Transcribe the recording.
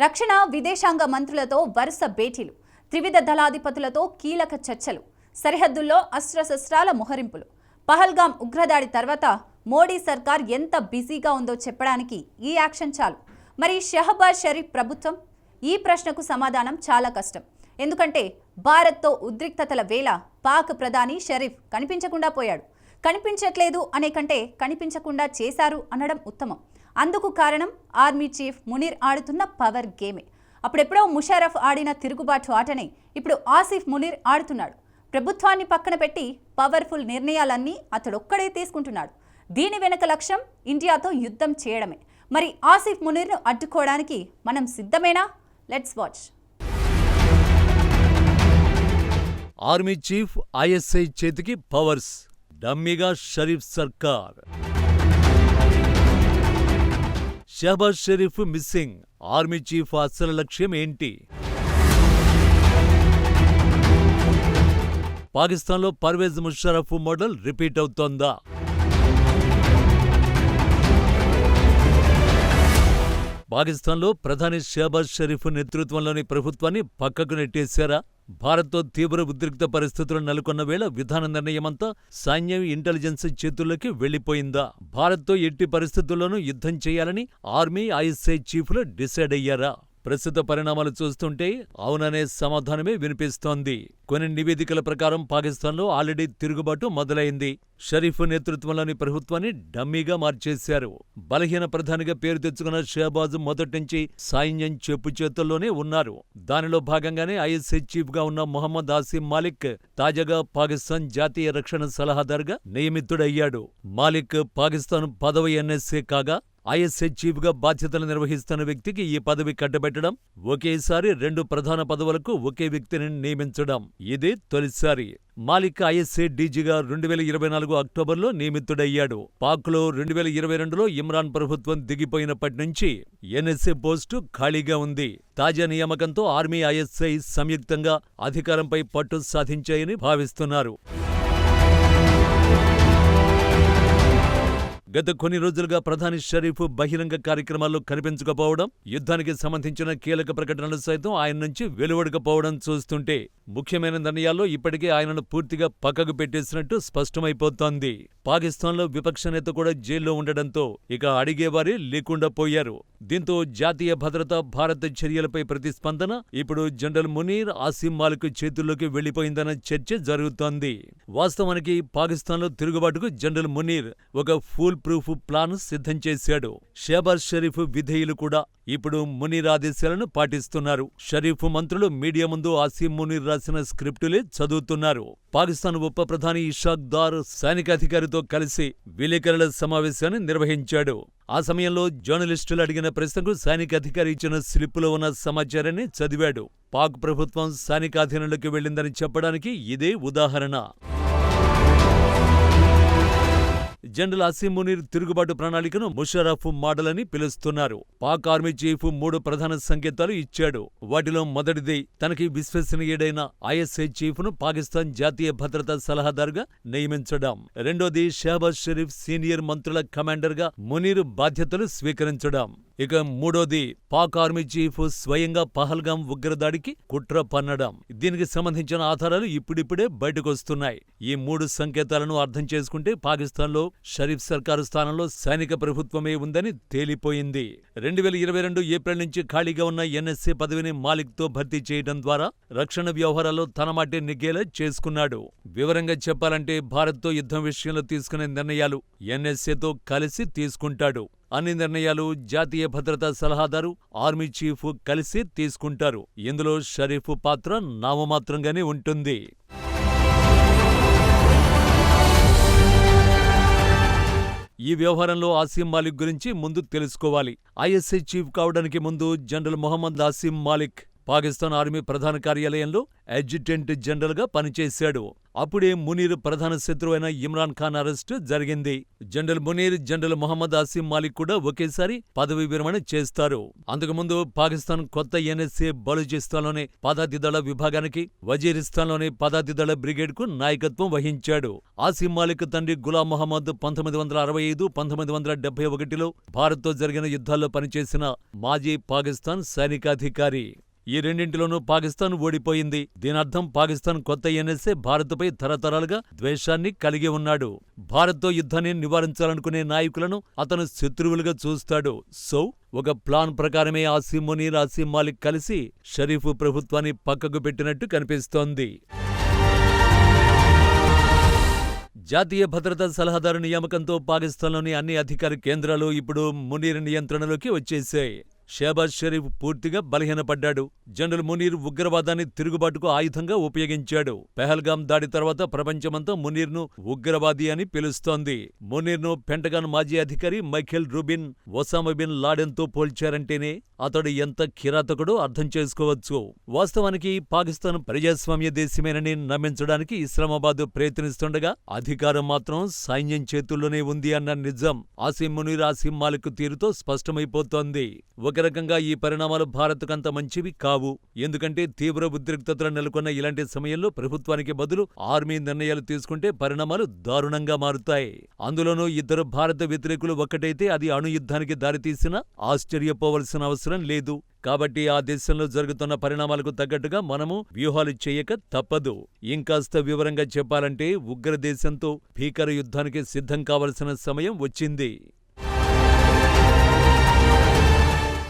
రక్షణ విదేశాంగ మంత్రులతో వరుస భేటీలు త్రివిధ దళాధిపతులతో కీలక చర్చలు సరిహద్దుల్లో అస్త్రశస్త్రాల మొహరింపులు. పహల్గాం ఉగ్రదాడి తర్వాత మోడీ సర్కార్ ఎంత బిజీగా ఉందో చెప్పడానికి ఈ యాక్షన్ చాలు. మరి షహబాజ్ షరీఫ్ ప్రభుత్వం? ఈ ప్రశ్నకు సమాధానం చాలా కష్టం. ఎందుకంటే భారత్తో ఉద్రిక్తతల వేళ పాక్ ప్రధాని షరీఫ్ కనిపించకుండా పోయాడు. కనిపించట్లేదు అనే కంటే కనిపించకుండా చేశారు అనడం ఉత్తమం. అందుకు కారణం ఆర్మీ చీఫ్ మునీర్ ఆడుతున్న పవర్ గేమే. అప్పుడెప్పుడో ముషారఫ్ ఆడిన తిరుగుబాటు ఆటనే ఇప్పుడు ఆసిఫ్ మునీర్ ఆడుతున్నాడు. ప్రభుత్వాన్ని పక్కన పెట్టి పవర్ఫుల్ నిర్ణయాలన్నీ అతడొక్కడే తీసుకుంటున్నాడు. దీని వెనక లక్ష్యం ఇండియాతో యుద్ధం చేయడమే. మరి ఆసిఫ్ మునీర్ను అడ్డుకోవడానికి మనం సిద్ధమేనా? Let's watch. Army chief ISI చేతికి పవర్స్. డమ్మీగా షరీఫ్ సర్కార్. Shahbaz Sharif missing army chief అసలు లక్ష్యం ఏంటి? పాకిస్తాన్లో పర్వేజ్ ముషరఫ్ మోడల్ రిపీట్ అవుతోందా? పాకిస్తాన్లో ప్రధాని షహబాజ్ షరీఫ్ నేతృత్వంలోని ప్రభుత్వాన్ని పక్కకు నెట్టేశారా? భారత్తో తీవ్ర ఉద్రిక్త పరిస్థితులు నెలకొన్న వేళ విధాన నిర్ణయమంతా సైన్యం ఇంటెలిజెన్స్ చేతుల్లోకి వెళ్ళిపోయిందా భారత్తో ఎట్టి పరిస్థితుల్లోనూ యుద్ధం చేయాలని ఆర్మీ ఐఎస్ఐ చీఫ్లు డిసైడ్ అయ్యారా? ప్రస్తుత పరిణామాలు చూస్తుంటే అవుననే సమాధానమే వినిపిస్తోంది. కొన్ని నివేదికల ప్రకారం పాకిస్తాన్లో ఆల్రెడీ తిరుగుబాటు మొదలైంది. షరీఫ్ నేతృత్వంలోని ప్రభుత్వాన్ని డమ్మీగా మార్చేశారు. బలహీన ప్రధానిగా పేరు తెచ్చుకున్న షహబాజ్ మొదటి నుంచి సైన్యం చెప్పు చేతుల్లోనే ఉన్నారు. దానిలో భాగంగానే ఐఎస్ఐ చీఫ్గా ఉన్న మొహమ్మద్ ఆసిం మాలిక్ తాజాగా పాకిస్తాన్ జాతీయ రక్షణ సలహాదారుగా నియమితుడయ్యాడు. మాలిక్ పాకిస్తాన్ పదవి ఎన్ఎస్ఏ కాగా ఐఎస్ఏ చీఫ్గా బాధ్యతలు నిర్వహిస్తున్న వ్యక్తికి ఈ పదవి కట్టబెట్టడం ఒకేసారి రెండు ప్రధాన పదవులకు ఒకే వ్యక్తిని నియమించడం. ఇది తొలిసారి. మాలిక్ ఐఎస్ఏ డీజీగా రెండు వేల ఇరవై నాలుగు అక్టోబర్లో నియమితుడయ్యాడు. పాక్లో రెండు వేల ఇరవై రెండులో ఇమ్రాన్ ప్రభుత్వం దిగిపోయినప్పటి నుంచి ఎన్ఎస్ఏ పోస్టు ఖాళీగా ఉంది. తాజా నియామకంతో ఆర్మీ ఐఎస్ఐ సంయుక్తంగా అధికారంపై పట్టు సాధించాయని భావిస్తున్నారు. గత కొన్ని రోజులుగా ప్రధాని షరీఫ్ బహిరంగ కార్యక్రమాల్లో కనిపించకపోవడం యుద్ధానికి సంబంధించిన కీలక ప్రకటనలు సైతం ఆయన నుంచి వెలువడకపోవడం చూస్తుంటే ముఖ్యమైన నిర్ణయాల్లో ఇప్పటికే ఆయనను పూర్తిగా పక్కకు పెట్టేసినట్టు స్పష్టమైపోతోంది. పాకిస్తాన్లో విపక్ష నేత కూడా జైల్లో ఉండడంతో ఇక అడిగేవారే లేకుండా పోయారు. దీంతో జాతీయ భద్రత భారత చర్యలపై ప్రతిస్పందన ఇప్పుడు జనరల్ మునీర్ ఆసిం మాలిక్ చేతుల్లోకి వెళ్ళిపోయిందన్న చర్చ జరుగుతోంది. వాస్తవానికి పాకిస్తాన్లో తిరుగుబాటుకు జనరల్ మునీర్ ఒక ఫూల్ ప్రూఫ్ ప్లాన్ సిద్ధం చేశాడు. షేబాజ్ షరీఫ్ విధేయులు కూడా ఇప్పుడు మునీర్ ఆదేశాలను పాటిస్తున్నారు. షరీఫ్ మంత్రులు మీడియా ముందు ఆసిమ్ మునీర్ రాసిన స్క్రిప్టులే చదువుతున్నారు. పాకిస్తాన్ ఉప ప్రధాని ఇషాక్ దార్ సైనిక అధికారితో కలిసి విలేకరుల సమావేశాన్ని నిర్వహించాడు. ఆ సమయంలో జర్నలిస్టులు అడిగిన ప్రశ్నకు సైనిక అధికారి ఇచ్చిన స్లిప్పులో ఉన్న సమాచారాన్ని చదివాడు. పాక్ ప్రభుత్వం సైనికాధీనంలోకి వెళ్ళిందని చెప్పడానికి ఇదే ఉదాహరణ. జనరల్ అసీం మునీర్ తిరుగుబాటు ప్రణాళికను ముషరఫ్ మోడల్ అని పిలుస్తున్నారు. పాక్ ఆర్మీ చీఫ్ మూడు ప్రధాన సంకేతాలు ఇచ్చాడు. వాటిలో మొదటిది తనకి విశ్వసనీయుడైన ఐఎస్ఐ చీఫ్ను పాకిస్తాన్ జాతీయ భద్రతా సలహాదారుగా నియమించడం. రెండోది షహబాజ్ షరీఫ్ సీనియర్ మంత్రుల కమాండర్గా మునీర్ బాధ్యతలు స్వీకరించడం. ఇక మూడోది పాక్ ఆర్మీ చీఫ్ స్వయంగా పహల్గాం ఉగ్రదాడికి కుట్ర పన్నడం. దీనికి సంబంధించిన ఆధారాలు ఇప్పుడిప్పుడే బయటకొస్తున్నాయి ఈ మూడు సంకేతాలను అర్థం చేసుకుంటే పాకిస్తాన్లో షరీఫ్ సర్కారు స్థానంలో సైనిక ప్రభుత్వమే ఉందని తేలిపోయింది. రెండు వేల ఇరవై రెండు ఏప్రిల్ నుంచి ఖాళీగా ఉన్న ఎన్ఎస్సీ పదవిని మాలిక్తో భర్తీ చేయడం ద్వారా రక్షణ వ్యవహారాల్లో తన మాటే నెగ్గేలా చేసుకున్నాడు. వివరంగా చెప్పాలంటే భారత్తో యుద్ధం విషయంలో తీసుకునే నిర్ణయాలు ఎన్ఎస్ఏతో కలిసి తీసుకుంటాడు. అన్ని నిర్ణయాలు జాతీయ భద్రతా సలహాదారు ఆర్మీ చీఫ్ కలిసి తీసుకుంటారు. ఇందులో షరీఫ్ పాత్ర నామమాత్రంగానే ఉంటుంది. ఈ వ్యవహారంలో ఆసిం మాలిక్ గురించి ముందు తెలుసుకోవాలి. ఐఎస్ఐ చీఫ్ కావడానికి ముందు జనరల్ మొహమ్మద్ ఆసిం మాలిక్ పాకిస్తాన్ ఆర్మీ ప్రధాన కార్యాలయంలో అడ్జిటెంట్ జనరల్గా పనిచేశాడు. అప్పుడే మునీర్ ప్రధాన శత్రువైన ఇమ్రాన్ ఖాన్ అరెస్టు జరిగింది. జనరల్ మునీర్ జనరల్ మొహమ్మద్ ఆసిం మాలిక్ కూడా ఒకేసారి పదవి విరమణ చేస్తారు. అంతకుముందు పాకిస్తాన్ కొత్త ఎన్ఎస్ఏ బలూచిస్తాన్లోని పదాతిదళ విభాగానికి వజీరిస్తాన్లోని పదాతిదళ బ్రిగేడ్కు నాయకత్వం వహించాడు. ఆసిం మాలిక్ తండ్రి గులాం మొహమ్మద్ పంతొమ్మిది వందల అరవై ఐదు పంతొమ్మిది వందల డెబ్బై ఒకటిలో భారత్తో జరిగిన యుద్ధాల్లో పనిచేసిన మాజీ పాకిస్తాన్ సైనికాధికారి. ఈ రెండింటిలోనూ పాకిస్తాన్ ఓడిపోయింది. దీనర్థం పాకిస్తాన్ కొత్త ఎన్ఎస్ఏ భారత్పై తరతరాలుగా ద్వేషాన్ని కలిగి ఉన్నాడు. భారత్తో యుద్ధాన్ని నివారించాలనుకునే నాయకులను అతను శత్రువులుగా చూస్తాడు. సో ఒక ప్లాన్ ప్రకారమే ఆసిమ్ మునీర్ ఆసిమ్ మాలిక్ కలిసి షరీఫ్ ప్రభుత్వాన్ని పక్కకు పెట్టినట్టు కనిపిస్తోంది. జాతీయ భద్రతా సలహాదారు నియామకంతో పాకిస్తాన్లోని అన్ని అధికార కేంద్రాలు ఇప్పుడు మునీర్ నియంత్రణలోకి వచ్చేశాయి. షేబాజ్ షరీఫ్ పూర్తిగా బలహీనపడ్డాడు. జనరల్ మునీర్ ఉగ్రవాదాన్ని తిరుగుబాటుకు ఆయుధంగా ఉపయోగించాడు. పెహల్గాం దాడి తర్వాత ప్రపంచమంతా మునీర్ను ఉగ్రవాది అని పిలుస్తోంది. మునీర్ను పెంటగాన్ మాజీ అధికారి మైఖేల్ రూబిన్ ఒసామా బిన్ లాడెన్తో పోల్చారంటేనే అతడు ఎంత కిరాతకుడో అర్థం చేసుకోవచ్చు. వాస్తవానికి పాకిస్తాన్ ప్రజాస్వామ్య దేశమేనని నమ్మించడానికి ఇస్లామాబాద్ ప్రయత్నిస్తుండగా అధికారం మాత్రం సైన్యం చేతుల్లోనే ఉంది అన్న నిజం. ఆసిం మునీర్ ఆసిం మాలిక్ తీరుతో స్పష్టమైపోతోంది. ఒక రకంగా ఈ పరిణామాలు భారత్కంత మంచివి కావు. ఎందుకంటే తీవ్ర ఉద్రిక్తతలు నెలకొన్న ఇలాంటి సమయంలో ప్రభుత్వానికి బదులు ఆర్మీ నిర్ణయాలు తీసుకుంటే పరిణామాలు దారుణంగా మారుతాయి. అందులోనూ ఇద్దరు భారత వ్యతిరేకులు ఒక్కటైతే అది అణుయుద్ధానికి దారితీసినా ఆశ్చర్యపోవలసిన అవసరం లేదు. కాబట్టి ఆ దేశంలో జరుగుతున్న పరిణామాలకు తగ్గట్టుగా మనము వ్యూహాలు చేయక తప్పదు. ఇంకాస్త వివరంగా చెప్పాలంటే ఉగ్ర దేశంతో భీకర యుద్ధానికి సిద్ధం కావలసిన సమయం వచ్చింది.